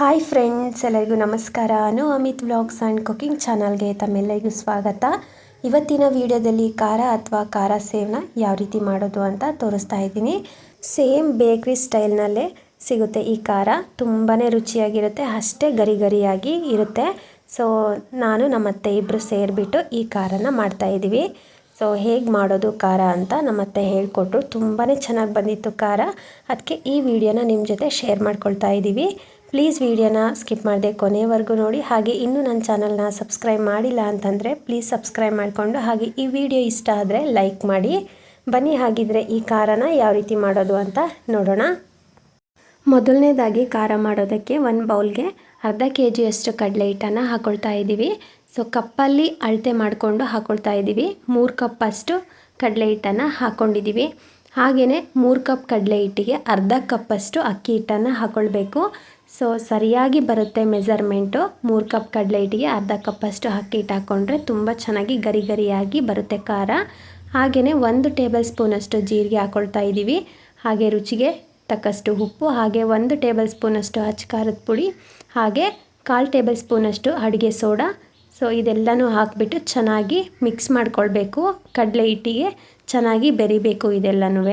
Hi friends ಎಲ್ಲರಿಗೂ ನಮಸ್ಕಾರ. ನಾನು ಅಮಿತ್ ವ್ಲಾಗ್ಸ್ ಆ್ಯಂಡ್ ಕುಕಿಂಗ್ ಚಾನಲ್ಗೆ ತಮ್ಮೆಲ್ಲರಿಗೂ ಸ್ವಾಗತ. ಇವತ್ತಿನ ವಿಡಿಯೋದಲ್ಲಿ ಖಾರ ಅಥವಾ ಖಾರ ಸೇವನ ಯಾವ ರೀತಿ ಮಾಡೋದು ಅಂತ ತೋರಿಸ್ತಾ ಇದ್ದೀನಿ. ಸೇಮ್ ಬೇಕ್ರಿ ಸ್ಟೈಲ್ನಲ್ಲೇ ಸಿಗುತ್ತೆ ಈ ಖಾರ. ತುಂಬಾ ರುಚಿಯಾಗಿರುತ್ತೆ, ಅಷ್ಟೇ ಗರಿ ಗರಿಯಾಗಿ ಇರುತ್ತೆ. ಸೊ ನಾನು ನಮ್ಮ ಅತ್ತೆ ಇಬ್ಬರು ಸೇರಿಬಿಟ್ಟು ಈ ಖಾರನ ಮಾಡ್ತಾಯಿದ್ದೀವಿ ಸೊ ಹೇಗೆ ಮಾಡೋದು ಖಾರ ಅಂತ ನಮ್ಮತ್ತೆ ಹೇಳಿಕೊಟ್ರು. ತುಂಬಾ ಚೆನ್ನಾಗಿ ಬಂದಿತ್ತು ಖಾರ. ಅದಕ್ಕೆ ಈ ವಿಡಿಯೋನ ನಿಮ್ಮ ಜೊತೆ ಶೇರ್ ಮಾಡ್ಕೊಳ್ತಾ ಇದ್ದೀವಿ. ಪ್ಲೀಸ್ ವಿಡಿಯೋನ ಸ್ಕಿಪ್ ಮಾಡದೆ ಕೊನೆವರೆಗೂ ನೋಡಿ. ಹಾಗೆ ಇನ್ನೂ ನನ್ನ ಚಾನಲ್ನ ಸಬ್ಸ್ಕ್ರೈಬ್ ಮಾಡಿಲ್ಲ ಅಂತಂದರೆ ಪ್ಲೀಸ್ ಸಬ್ಸ್ಕ್ರೈಬ್ ಮಾಡಿಕೊಂಡು ಹಾಗೆ ಈ ವಿಡಿಯೋ ಇಷ್ಟ ಆದರೆ ಲೈಕ್ ಮಾಡಿ. ಬನ್ನಿ ಹಾಗಿದ್ರೆ ಈ ಖಾರನ ಯಾವ ರೀತಿ ಮಾಡೋದು ಅಂತ ನೋಡೋಣ. ಮೊದಲನೇದಾಗಿ ಖಾರ ಮಾಡೋದಕ್ಕೆ ಒಂದು ಬೌಲ್ಗೆ ಅರ್ಧ ಕೆ ಜಿಯಷ್ಟು ಕಡಲೆ ಹಿಟ್ಟನ್ನು ಹಾಕ್ಕೊಳ್ತಾ ಇದ್ದೀವಿ. ಸೊ ಕಪ್ಪಲ್ಲಿ ಅಳತೆ ಮಾಡಿಕೊಂಡು ಹಾಕ್ಕೊಳ್ತಾ ಇದ್ದೀವಿ. ಮೂರು ಕಪ್ಪಷ್ಟು ಕಡಲೆ ಹಿಟ್ಟನ್ನು ಹಾಕ್ಕೊಂಡಿದ್ದೀವಿ ಹಾಗೆಯೇ ಮೂರು ಕಪ್ ಕಡಲೆ ಹಿಟ್ಟಿಗೆ ಅರ್ಧ ಕಪ್ಪಷ್ಟು ಅಕ್ಕಿ ಹಿಟ್ಟನ್ನು ಹಾಕ್ಕೊಳ್ಬೇಕು ಸೊ ಸರಿಯಾಗಿ ಬರುತ್ತೆ ಮೆಸರ್ಮೆಂಟು ಮೂರು ಕಪ್ ಕಡಲೆ ಹಿಟ್ಟಿಗೆ ಅರ್ಧ ಕಪ್ಪಷ್ಟು ಅಕ್ಕಿ ಹಿಟ್ಟು ಹಾಕ್ಕೊಂಡ್ರೆ ತುಂಬ ಚೆನ್ನಾಗಿ ಗರಿ ಗರಿಯಾಗಿ ಬರುತ್ತೆ ಖಾರ. ಹಾಗೆಯೇ ಒಂದು ಟೇಬಲ್ ಸ್ಪೂನಷ್ಟು ಜೀರಿಗೆ ಹಾಕ್ಕೊಳ್ತಾ ಇದ್ದೀವಿ. ಹಾಗೆ ರುಚಿಗೆ ತಕ್ಕಷ್ಟು ಉಪ್ಪು, ಹಾಗೆ ಒಂದು ಟೇಬಲ್ ಸ್ಪೂನಷ್ಟು ಹಚ್ಚ ಖಾರದ ಪುಡಿ, ಹಾಗೆ ಕಾಲು ಟೇಬಲ್ ಸ್ಪೂನಷ್ಟು ಅಡುಗೆ ಸೋಡಾ. ಸೊ ಇದೆಲ್ಲನೂ ಹಾಕಿಬಿಟ್ಟು ಚೆನ್ನಾಗಿ ಮಿಕ್ಸ್ ಮಾಡ್ಕೊಳ್ಬೇಕು. ಕಡಲೆ ಹಿಟ್ಟಿಗೆ ಚೆನ್ನಾಗಿ ಬೆರಿಬೇಕು ಇದೆಲ್ಲನೂ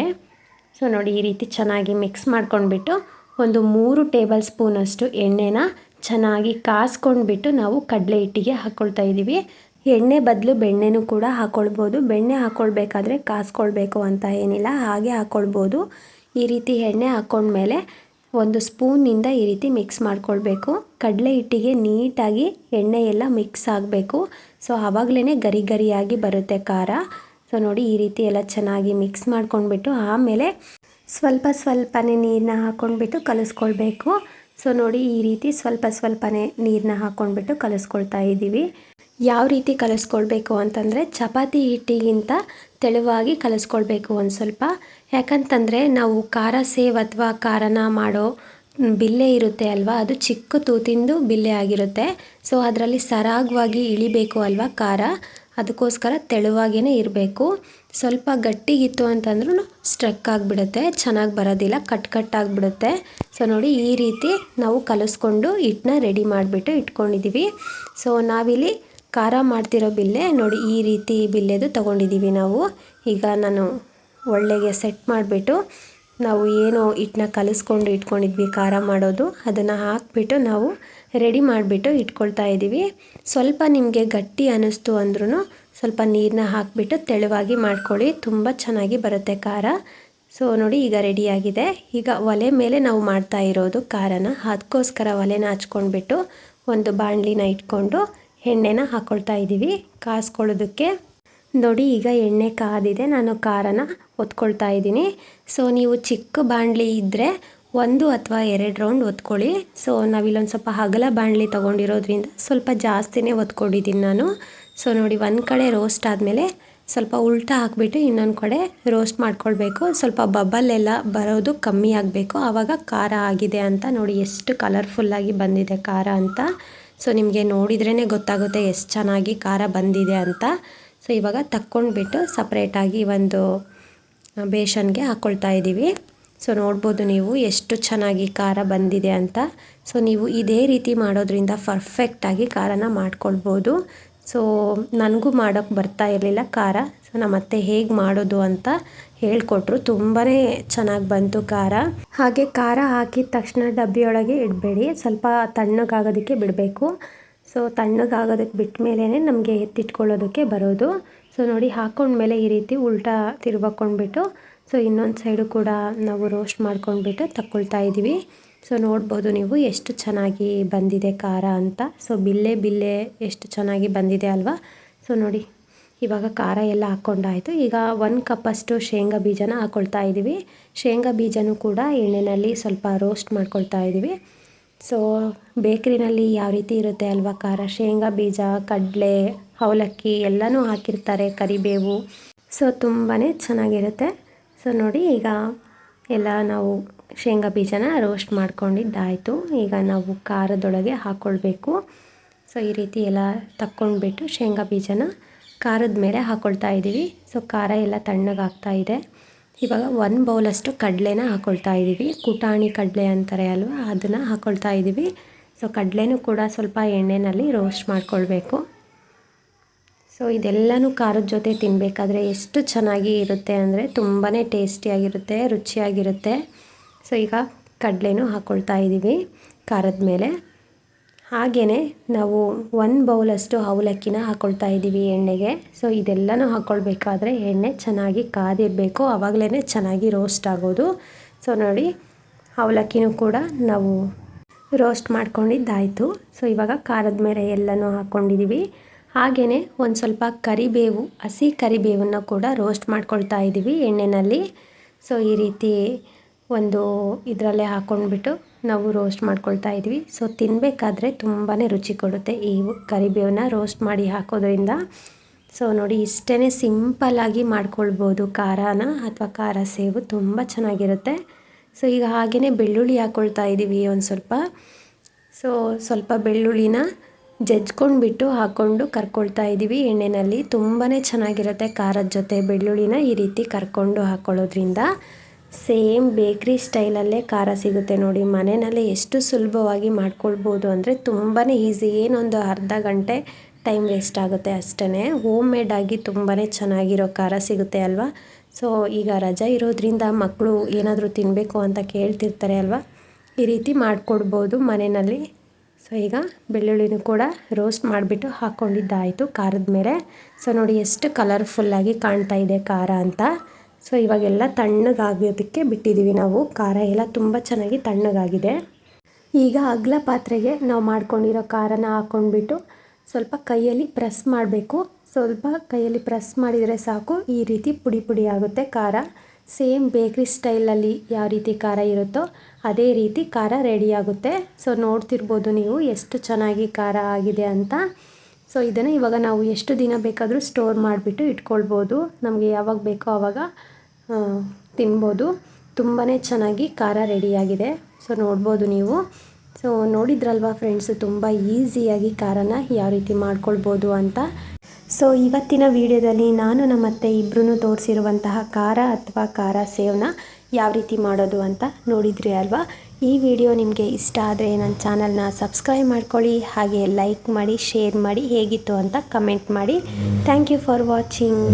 ಸೊ ನೋಡಿ ಈ ರೀತಿ ಚೆನ್ನಾಗಿ ಮಿಕ್ಸ್ ಮಾಡ್ಕೊಂಡ್ಬಿಟ್ಟು ಒಂದು ಮೂರು ಟೇಬಲ್ ಸ್ಪೂನಷ್ಟು ಎಣ್ಣೆನ ಚೆನ್ನಾಗಿ ಕಾಸ್ಕೊಂಡ್ಬಿಟ್ಟು ನಾವು ಕಡಲೆ ಹಿಟ್ಟಿಗೆ ಹಾಕ್ಕೊಳ್ತಾ ಇದ್ದೀವಿ. ಎಣ್ಣೆ ಬದಲು ಬೆಣ್ಣೆನೂ ಕೂಡ ಹಾಕ್ಕೊಳ್ಬೋದು ಬೆಣ್ಣೆ ಹಾಕ್ಕೊಳ್ಬೇಕಾದ್ರೆ ಕಾಸ್ಕೊಳ್ಬೇಕು ಅಂತ ಏನಿಲ್ಲ, ಹಾಗೆ ಹಾಕ್ಕೊಳ್ಬೋದು ಈ ರೀತಿ ಎಣ್ಣೆ ಹಾಕ್ಕೊಂಡ್ಮೇಲೆ ಒಂದು ಸ್ಪೂನಿಂದ ಈ ರೀತಿ ಮಿಕ್ಸ್ ಮಾಡ್ಕೊಳ್ಬೇಕು. ಕಡಲೆ ಹಿಟ್ಟಿಗೆ ನೀಟಾಗಿ ಎಣ್ಣೆ ಎಲ್ಲ ಮಿಕ್ಸ್ ಆಗಬೇಕು. ಸೊ ಆವಾಗಲೇ ಗರಿ ಗರಿಯಾಗಿ ಬರುತ್ತೆ ಖಾರ. ಸೊ, ನೋಡಿ ಈ ರೀತಿ ಎಲ್ಲ ಚೆನ್ನಾಗಿ ಮಿಕ್ಸ್ ಮಾಡ್ಕೊಂಡ್ಬಿಟ್ಟು ಆಮೇಲೆ ಸ್ವಲ್ಪ ಸ್ವಲ್ಪನೇ ನೀರನ್ನ ಹಾಕ್ಕೊಂಡ್ಬಿಟ್ಟು ಕಲಿಸ್ಕೊಳ್ಬೇಕು. ಸೊ ನೋಡಿ, ಈ ರೀತಿ ಸ್ವಲ್ಪ ಸ್ವಲ್ಪನೇ ನೀರನ್ನ ಹಾಕ್ಕೊಂಡ್ಬಿಟ್ಟು ಕಲಿಸ್ಕೊಳ್ತಾ ಇದ್ದೀವಿ. ಯಾವ ರೀತಿ ಕಲಿಸ್ಕೊಳ್ಬೇಕು ಅಂತಂದರೆ ಚಪಾತಿ ಹಿಟ್ಟಿಗಿಂತ ತೆಳುವಾಗಿ ಕಲಿಸ್ಕೊಳ್ಬೇಕು ಒಂದು ಸ್ವಲ್ಪ. ಯಾಕಂತಂದರೆ ನಾವು ಖಾರ ಸೇವ್ ಅಥವಾ ಖಾರನ ಮಾಡೋ ಬಿಲ್ಲೆ ಇರುತ್ತೆ ಅಲ್ವಾ? ಅದು ಚಿಕ್ಕ ತೂತಿಂದು ಬಿಲ್ಲೆ ಆಗಿರುತ್ತೆ. ಸೊ ಅದರಲ್ಲಿ ಸರಾಗವಾಗಿ ಇಳಿಬೇಕು ಅಲ್ವಾ ಖಾರ? ಅದಕ್ಕೋಸ್ಕರ ತೆಳುವಾಗೇ ಇರಬೇಕು. ಸ್ವಲ್ಪ ಗಟ್ಟಿಗಿತ್ತು ಅಂತಂದ್ರೂ ಸ್ಟ್ರಕ್ ಆಗಿಬಿಡುತ್ತೆ, ಚೆನ್ನಾಗಿ ಬರೋದಿಲ್ಲ, ಕಟ್ ಕಟ್ ಆಗಿಬಿಡುತ್ತೆ. ಸೊ ನೋಡಿ ಈ ರೀತಿ ನಾವು ಕಲಿಸ್ಕೊಂಡು ಹಿಟ್ಟನ್ನ ರೆಡಿ ಮಾಡಿಬಿಟ್ಟು ಇಟ್ಕೊಂಡಿದ್ದೀವಿ ಸೊ ನಾವಿಲ್ಲಿ ಖಾರ ಮಾಡ್ತಿರೋ ಬಿಲ್ಲೆ, ನೋಡಿ ಈ ರೀತಿ ಬಿಲ್ಲೆದು ತೊಗೊಂಡಿದ್ದೀವಿ ನಾವು. ಈಗ ನಾನು ಒಳ್ಳೆಗೆ ಸೆಟ್ ಮಾಡಿಬಿಟ್ಟು ನಾವು ಏನು ಹಿಟ್ಟನ್ನ ಕಲಿಸ್ಕೊಂಡು ಇಟ್ಕೊಂಡಿದ್ವಿ ಖಾರ ಮಾಡೋದು, ಅದನ್ನು ಹಾಕಿಬಿಟ್ಟು ನಾವು ರೆಡಿ ಮಾಡಿಬಿಟ್ಟು ಇಟ್ಕೊಳ್ತಾ ಇದ್ದೀವಿ ಸ್ವಲ್ಪ ನಿಮಗೆ ಗಟ್ಟಿ ಅನ್ನಿಸ್ತು ಅಂದ್ರೂ ಸ್ವಲ್ಪ ನೀರನ್ನ ಹಾಕಿಬಿಟ್ಟು ತೆಳುವಾಗಿ ಮಾಡ್ಕೊಳ್ಳಿ. ತುಂಬ ಚೆನ್ನಾಗಿ ಬರುತ್ತೆ ಖಾರ. ಸೊ ನೋಡಿ, ಈಗ ರೆಡಿಯಾಗಿದೆ. ಈಗ ಒಲೆ ಮೇಲೆ ನಾವು ಮಾಡ್ತಾ ಇರೋದು ಖಾರನ. ಅದಕ್ಕೋಸ್ಕರ ಒಲೆನ ಹಚ್ಕೊಂಡ್ಬಿಟ್ಟು ಒಂದು ಬಾಣಲಿನ ಇಟ್ಕೊಂಡು ಎಣ್ಣೆನ ಹಾಕ್ಕೊಳ್ತಾ ಇದ್ದೀವಿ. ಕಾಸ್ಕೊಳ್ಳೋದಕ್ಕೆ. ನೋಡಿ, ಈಗ ಎಣ್ಣೆ ಕಾದಿದೆ. ನಾನು ಖಾರನ ಒತ್ಕೊಳ್ತಾ ಇದ್ದೀನಿ. ಸೊ ನೀವು ಚಿಕ್ಕ ಬಾಣಲಿ ಇದ್ದರೆ ಒಂದು ಅಥವಾ ಎರಡು ರೌಂಡ್ ಒತ್ಕೊಳ್ಳಿ. ಸೊ ನಾವಿಲ್ಲೊಂದು ಸ್ವಲ್ಪ ಹಗಲ ಬಾಣಲಿ ತೊಗೊಂಡಿರೋದ್ರಿಂದ ಸ್ವಲ್ಪ ಜಾಸ್ತಿನೇ ಒತ್ಕೊಂಡಿದ್ದೀನಿ ನಾನು. ಸೊ ನೋಡಿ, ಒಂದು ಕಡೆ ರೋಸ್ಟ್ ಆದಮೇಲೆ ಸ್ವಲ್ಪ ಉಲ್ಟಾ ಹಾಕಿಬಿಟ್ಟು ಇನ್ನೊಂದು ಕಡೆ ರೋಸ್ಟ್ ಮಾಡ್ಕೊಳ್ಬೇಕು. ಸ್ವಲ್ಪ ಬಬಲ್ಲೆಲ್ಲ ಬರೋದು ಕಮ್ಮಿ ಆಗಬೇಕು. ಆವಾಗ ಖಾರ ಆಗಿದೆ ಅಂತ ನೋಡಿ, ಎಷ್ಟು ಕಲರ್ಫುಲ್ಲಾಗಿ ಬಂದಿದೆ ಖಾರ ಅಂತ. ಸೊ ನಿಮಗೆ ನೋಡಿದ್ರೇ ಗೊತ್ತಾಗುತ್ತೆ ಎಷ್ಟು ಚೆನ್ನಾಗಿ ಖಾರ ಬಂದಿದೆ ಅಂತ. ಸೊ ಇವಾಗ ತಕ್ಕೊಂಡ್ಬಿಟ್ಟು ಸಪ್ರೇಟಾಗಿ ಒಂದು ಬೇಷನ್ಗೆ ಹಾಕ್ಕೊಳ್ತಾ ಇದ್ದೀವಿ ಸೊ ನೋಡ್ಬೋದು ನೀವು ಎಷ್ಟು ಚೆನ್ನಾಗಿ ಖಾರ ಬಂದಿದೆ ಅಂತ. ಸೊ ನೀವು ಇದೇ ರೀತಿ ಮಾಡೋದ್ರಿಂದ ಪರ್ಫೆಕ್ಟಾಗಿ ಖಾರನ ಮಾಡ್ಕೊಳ್ಬೋದು. ಸೊ ನನಗೂ ಮಾಡೋಕ್ಕೆ ಬರ್ತಾ ಇರಲಿಲ್ಲ ಖಾರ. ಸೊ ನಮ್ಮ ಅತ್ತೆ ಹೇಗೆ ಮಾಡೋದು ಅಂತ ಹೇಳಿಕೊಟ್ರು. ತುಂಬಾ ಚೆನ್ನಾಗಿ ಬಂತು ಖಾರ. ಹಾಗೆ ಖಾರ ಹಾಕಿದ ತಕ್ಷಣ ಡಬ್ಬಿಯೊಳಗೆ ಇಡಬೇಡಿ. ಸ್ವಲ್ಪ ತಣ್ಣಗಾಗೋದಕ್ಕೆ ಬಿಡಬೇಕು. ಸೊ ತಣ್ಣಗಾಗೋದಕ್ಕೆ ಬಿಟ್ಟ ಮೇಲೇ ನಮಗೆ ಎತ್ತಿಟ್ಕೊಳ್ಳೋದಕ್ಕೆ ಬರೋದು. ಸೊ ನೋಡಿ ಹಾಕ್ಕೊಂಡ್ಮೇಲೆ ಈ ರೀತಿ ಉಲ್ಟಾ ತಿರ್ವಕೊಂಡ್ಬಿಟ್ಟು ಸೊ ಇನ್ನೊಂದು ಸೈಡು ಕೂಡ ನಾವು ರೋಸ್ಟ್ ಮಾಡ್ಕೊಂಡ್ಬಿಟ್ಟು ತಕ್ಕೊಳ್ತಾ ಇದ್ದೀವಿ ಸೊ ನೋಡ್ಬೋದು ನೀವು ಎಷ್ಟು ಚೆನ್ನಾಗಿ ಬಂದಿದೆ ಖಾರ ಅಂತ. ಸೊ ಬಿಲ್ಲೆ ಬಿಲ್ಲೆ ಎಷ್ಟು ಚೆನ್ನಾಗಿ ಬಂದಿದೆ ಅಲ್ವಾ? ಸೊ ನೋಡಿ, ಇವಾಗ ಖಾರ ಎಲ್ಲ ಹಾಕ್ಕೊಂಡಾಯಿತು ಈಗ ಒಂದು ಕಪ್ಪಷ್ಟು ಶೇಂಗಾ ಬೀಜನ ಹಾಕ್ಕೊಳ್ತಾ ಇದ್ದೀವಿ. ಶೇಂಗಾ ಬೀಜನೂ ಕೂಡ ಎಣ್ಣೆಯಲ್ಲಿ ಸ್ವಲ್ಪ ರೋಸ್ಟ್ ಮಾಡ್ಕೊಳ್ತಾ ಇದ್ದೀವಿ. ಸೊ ಬೇಕ್ರಿನಲ್ಲಿ ಯಾವ ರೀತಿ ಇರುತ್ತೆ ಅಲ್ವಾ ಖಾರ? ಶೇಂಗಾ ಬೀಜ, ಕಡಲೆ, ಅವಲಕ್ಕಿ ಎಲ್ಲನೂ ಹಾಕಿರ್ತಾರೆ, ಕರಿಬೇವು. ಸೊ ತುಂಬಾ ಚೆನ್ನಾಗಿರುತ್ತೆ. ಸೊ ನೋಡಿ, ಈಗ ಎಲ್ಲ ನಾವು ಶೇಂಗಾ ಬೀಜನ ರೋಸ್ಟ್ ಮಾಡ್ಕೊಂಡಿದ್ದಾಯಿತು. ಈಗ ನಾವು ಖಾರದೊಳಗೆ ಹಾಕ್ಕೊಳ್ಬೇಕು ಸೊ ಈ ರೀತಿ ಎಲ್ಲ ತಕ್ಕೊಂಡ್ಬಿಟ್ಟು ಶೇಂಗಾ ಬೀಜನ ಖಾರದ ಮೇಲೆ ಹಾಕ್ಕೊಳ್ತಾ ಇದ್ದೀವಿ. ಸೊ ಖಾರ ಎಲ್ಲ ತಣ್ಣಗಾಗ್ತಾ ಇದೆ. ಇವಾಗ ಒಂದು ಬೌಲಷ್ಟು ಕಡಲೆನ ಹಾಕ್ಕೊಳ್ತಾ ಇದ್ದೀವಿ. ಕುಟಾಣಿ ಕಡಲೆ ಅಂತಾರೆ ಅಲ್ವಾ, ಅದನ್ನು ಹಾಕ್ಕೊಳ್ತಾ ಇದ್ದೀವಿ. ಸೊ ಕಡಲೆನೂ ಕೂಡ ಸ್ವಲ್ಪ ಎಣ್ಣೆಯಲ್ಲಿ ರೋಸ್ಟ್ ಮಾಡ್ಕೊಳ್ಬೇಕು. ಸೊ ಇದೆಲ್ಲನೂ ಖಾರದ ಜೊತೆ ತಿನ್ನಬೇಕಾದ್ರೆ ಎಷ್ಟು ಚೆನ್ನಾಗಿ ಇರುತ್ತೆ ಅಂದರೆ ತುಂಬಾ ಟೇಸ್ಟಿಯಾಗಿರುತ್ತೆ ರುಚಿಯಾಗಿರುತ್ತೆ. ಸೊ, ಈಗ ಕಡಲೆನೂ ಹಾಕ್ಕೊಳ್ತಾ ಇದ್ದೀವಿ ಖಾರದ ಮೇಲೆ. ಹಾಗೆಯೇ ನಾವು ಒಂದು ಬೌಲಷ್ಟು ಅವಲಕ್ಕಿನ ಹಾಕ್ಕೊಳ್ತಾ ಇದ್ದೀವಿ ಎಣ್ಣೆಗೆ. ಸೊ, ಇದೆಲ್ಲನೂ ಹಾಕ್ಕೊಳ್ಬೇಕಾದ್ರೆ ಎಣ್ಣೆ ಚೆನ್ನಾಗಿ ಕಾದಿರಬೇಕು. ಆವಾಗಲೇ ಚೆನ್ನಾಗಿ ರೋಸ್ಟ್ ಆಗೋದು. ಸೊ, ನೋಡಿ, ಅವಲಕ್ಕಿನೂ ಕೂಡ ನಾವು ರೋಸ್ಟ್ ಮಾಡ್ಕೊಂಡಿದ್ದಾಯಿತು. ಸೊ, ಇವಾಗ ಖಾರದ ಮೇಲೆ ಎಲ್ಲನೂ ಹಾಕ್ಕೊಂಡಿದ್ದೀವಿ ಹಾಗೆಯೇ ಒಂದು ಸ್ವಲ್ಪ ಕರಿಬೇವು, ಹಸಿ ಕರಿಬೇವನ್ನು ಕೂಡ ರೋಸ್ಟ್ ಮಾಡ್ಕೊಳ್ತಾ ಇದ್ದೀವಿ ಎಣ್ಣೆಯಲ್ಲಿ ಸೊ, ಈ ರೀತಿ ಒಂದು ಇದರಲ್ಲೇ ಹಾಕ್ಕೊಂಡ್ಬಿಟ್ಟು ನಾವು ರೋಸ್ಟ್ ಮಾಡ್ಕೊಳ್ತಾ ಇದ್ವಿ. ಸೊ ತಿನ್ನಬೇಕಾದ್ರೆ ತುಂಬಾ ರುಚಿ ಕೊಡುತ್ತೆ ಈ ಕರಿಬೇವನ್ನ ರೋಸ್ಟ್ ಮಾಡಿ ಹಾಕೋದ್ರಿಂದ. ಸೊ ನೋಡಿ ಇಷ್ಟೇ ಸಿಂಪಲ್ಲಾಗಿ ಮಾಡ್ಕೊಳ್ಬೋದು. ಖಾರನ ಅಥವಾ ಖಾರ ಸೇವು ತುಂಬ ಚೆನ್ನಾಗಿರುತ್ತೆ. ಸೊ ಈಗ ಹಾಗೆಯೇ ಬೆಳ್ಳುಳ್ಳಿ ಹಾಕ್ಕೊಳ್ತಾ ಇದ್ದೀವಿ ಒಂದು ಸ್ವಲ್ಪ. ಸೊ ಸ್ವಲ್ಪ ಬೆಳ್ಳುಳ್ಳಿನ ಜಜ್ಕೊಂಡ್ಬಿಟ್ಟು ಹಾಕ್ಕೊಂಡು ಕರ್ಕೊಳ್ತಾ ಇದ್ದೀವಿ ಎಣ್ಣೆಯಲ್ಲಿ ತುಂಬಾ ಚೆನ್ನಾಗಿರುತ್ತೆ ಖಾರದ ಜೊತೆ ಬೆಳ್ಳುಳ್ಳಿನ ಈ ರೀತಿ ಕರ್ಕೊಂಡು ಹಾಕ್ಕೊಳ್ಳೋದ್ರಿಂದ ಸೇಮ್ ಬೇಕ್ರಿ ಸ್ಟೈಲಲ್ಲೇ ಖಾರ ಸಿಗುತ್ತೆ ನೋಡಿ. ಮನೆಯಲ್ಲೇ ಎಷ್ಟು ಸುಲಭವಾಗಿ ಮಾಡ್ಕೊಳ್ಬೋದು ಅಂದರೆ ತುಂಬಾ ಈಸಿ. ಏನೊಂದು ಅರ್ಧ ಗಂಟೆ ಟೈಮ್ ವೇಸ್ಟ್ ಆಗುತ್ತೆ ಅಷ್ಟೇ ಹೋಮ್ ಮೇಡಾಗಿ ತುಂಬಾ ಚೆನ್ನಾಗಿರೋ ಖಾರ ಸಿಗುತ್ತೆ ಅಲ್ವಾ? ಸೊ, ಈಗ ರಜಾ ಇರೋದ್ರಿಂದ ಮಕ್ಕಳು ಏನಾದರೂ ತಿನ್ನಬೇಕು ಅಂತ ಕೇಳ್ತಿರ್ತಾರೆ ಅಲ್ವಾ? ಈ ರೀತಿ ಮಾಡಿಕೊಡ್ಬೋದು ಮನೆಯಲ್ಲಿ. ಸೊ, ಈಗ ಬೆಳ್ಳುಳ್ಳಿನೂ ಕೂಡ ರೋಸ್ಟ್ ಮಾಡಿಬಿಟ್ಟು ಹಾಕ್ಕೊಂಡಿದ್ದಾಯಿತು ಖಾರದ ಮೇಲೆ. ಸೊ, ನೋಡಿ ಎಷ್ಟು ಕಲರ್ಫುಲ್ಲಾಗಿ ಕಾಣ್ತಾ ಇದೆ ಖಾರ ಅಂತ. ಸೊ, ಇವಾಗೆಲ್ಲ ತಣ್ಣಗಾಗೋದಕ್ಕೆ ಬಿಟ್ಟಿದ್ದೀವಿ ನಾವು. ಖಾರ ಎಲ್ಲ ತುಂಬ ಚೆನ್ನಾಗಿ ತಣ್ಣಗಾಗಿದೆ. ಈಗ ಅಗ್ಲ ಪಾತ್ರೆಗೆ ನಾವು ಮಾಡ್ಕೊಂಡಿರೋ ಖಾರನ ಹಾಕ್ಕೊಂಡ್ಬಿಟ್ಟು ಸ್ವಲ್ಪ ಕೈಯಲ್ಲಿ ಪ್ರೆಸ್ ಮಾಡಬೇಕು. ಸ್ವಲ್ಪ ಕೈಯಲ್ಲಿ ಪ್ರೆಸ್ ಮಾಡಿದರೆ ಸಾಕು. ಈ ರೀತಿ ಪುಡಿ ಪುಡಿ ಆಗುತ್ತೆ ಖಾರ. ಸೇಮ್ ಬೇಕ್ರಿ ಸ್ಟೈಲಲ್ಲಿ ಯಾವ ರೀತಿ ಖಾರ ಇರುತ್ತೋ ಅದೇ ರೀತಿ ಖಾರ ರೆಡಿ ಆಗುತ್ತೆ. ಸೊ, ನೋಡ್ತಿರ್ಬೋದು ನೀವು ಎಷ್ಟು ಚೆನ್ನಾಗಿ ಖಾರ ಆಗಿದೆ ಅಂತ. ಸೊ, ಇದನ್ನು ಇವಾಗ ನಾವು ಎಷ್ಟು ದಿನ ಬೇಕಾದರೂ ಸ್ಟೋರ್ ಮಾಡಿಬಿಟ್ಟು ಇಟ್ಕೊಳ್ಬೋದು. ನಮಗೆ ಯಾವಾಗ ಬೇಕೋ ಆವಾಗ ತಿನ್ಬೋದು. ತುಂಬಾ ಚೆನ್ನಾಗಿ ಖಾರ ರೆಡಿಯಾಗಿದೆ. ಸೊ ನೋಡ್ಬೋದು ನೀವು. ಸೊ ನೋಡಿದ್ರಲ್ವಾ ಫ್ರೆಂಡ್ಸು ತುಂಬ ಈಸಿಯಾಗಿ ಖಾರನ ಯಾವ ರೀತಿ ಮಾಡ್ಕೊಳ್ಬೋದು ಅಂತ? ಸೊ ಇವತ್ತಿನ ವಿಡಿಯೋದಲ್ಲಿ ನಾನು ನಮ್ಮತ್ತೆ ಇಬ್ಬರೂ ತೋರಿಸಿರುವಂತಹ ಖಾರ ಅಥವಾ ಖಾರ ಸೇವನ ಯಾವ ರೀತಿ ಮಾಡೋದು ಅಂತ ನೋಡಿದ್ರಿ ಅಲ್ವಾ? ಈ ವಿಡಿಯೋ ನಿಮಗೆ ಇಷ್ಟ ಆದರೆ ನನ್ನ ಚಾನಲ್ನ ಸಬ್ಸ್ಕ್ರೈಬ್ ಮಾಡ್ಕೊಳ್ಳಿ, ಹಾಗೆ ಲೈಕ್ ಮಾಡಿ ಶೇರ್ ಮಾಡಿ, ಹೇಗಿತ್ತು ಅಂತ ಕಮೆಂಟ್ ಮಾಡಿ. Thank you for watching